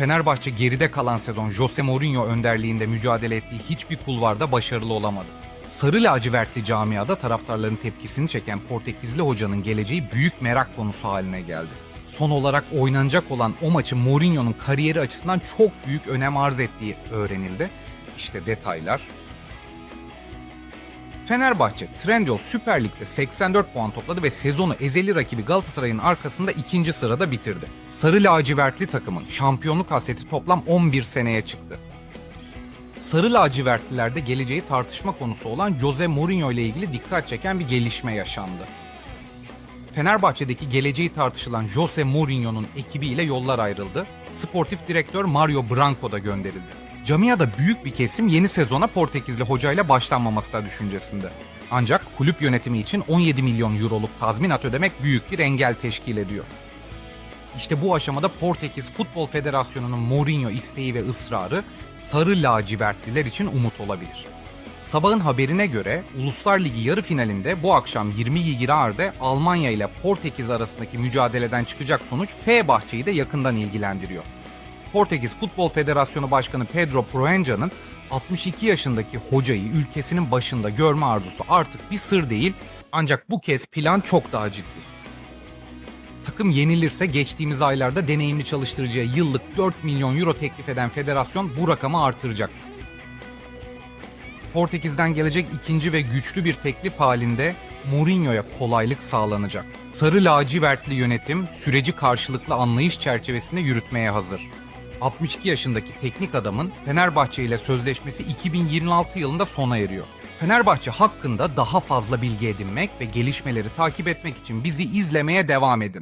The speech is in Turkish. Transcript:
Fenerbahçe geride kalan sezon Jose Mourinho önderliğinde mücadele ettiği hiçbir kulvarda başarılı olamadı. Sarı lacivertli camiada taraftarların tepkisini çeken Portekizli hocanın geleceği büyük merak konusu haline geldi. Son olarak oynanacak olan o maçın Mourinho'nun kariyeri açısından çok büyük önem arz ettiği öğrenildi. İşte detaylar Fenerbahçe Trendyol Süper Lig'de 84 puan topladı ve sezonu ezeli rakibi Galatasaray'ın arkasında ikinci sırada bitirdi. Sarı lacivertli takımın şampiyonluk hasreti toplam 11 seneye çıktı. Sarı lacivertlilerde geleceği tartışma konusu olan Jose Mourinho ile ilgili dikkat çeken bir gelişme yaşandı. Fenerbahçe'deki geleceği tartışılan Jose Mourinho'nun ekibiyle yollar ayrıldı. Sportif direktör Mario Branco da gönderildi. Camiada büyük bir kesim yeni sezona Portekizli hocayla başlanmaması da düşüncesinde. Ancak kulüp yönetimi için 17 milyon euroluk tazminat ödemek büyük bir engel teşkil ediyor. İşte bu aşamada Portekiz Futbol Federasyonu'nun Mourinho isteği ve ısrarı sarı lacivertliler için umut olabilir. Sabahın haberine göre Uluslar Ligi yarı finalinde bu akşam 20.20'de Almanya ile Portekiz arasındaki mücadeleden çıkacak sonuç Fenerbahçe'yi de yakından ilgilendiriyor. Portekiz Futbol Federasyonu Başkanı Pedro Proença'nın 62 yaşındaki hocayı ülkesinin başında görme arzusu artık bir sır değil ancak bu kez plan çok daha ciddi. Takım yenilirse geçtiğimiz aylarda deneyimli çalıştırıcıya yıllık 4 milyon euro teklif eden federasyon bu rakamı artıracak. Portekiz'den gelecek ikinci ve güçlü bir teklif halinde Mourinho'ya kolaylık sağlanacak. Sarı lacivertli yönetim süreci karşılıklı anlayış çerçevesinde yürütmeye hazır. 62 yaşındaki teknik adamın Fenerbahçe ile sözleşmesi 2026 yılında sona eriyor. Fenerbahçe hakkında daha fazla bilgi edinmek ve gelişmeleri takip etmek için bizi izlemeye devam edin.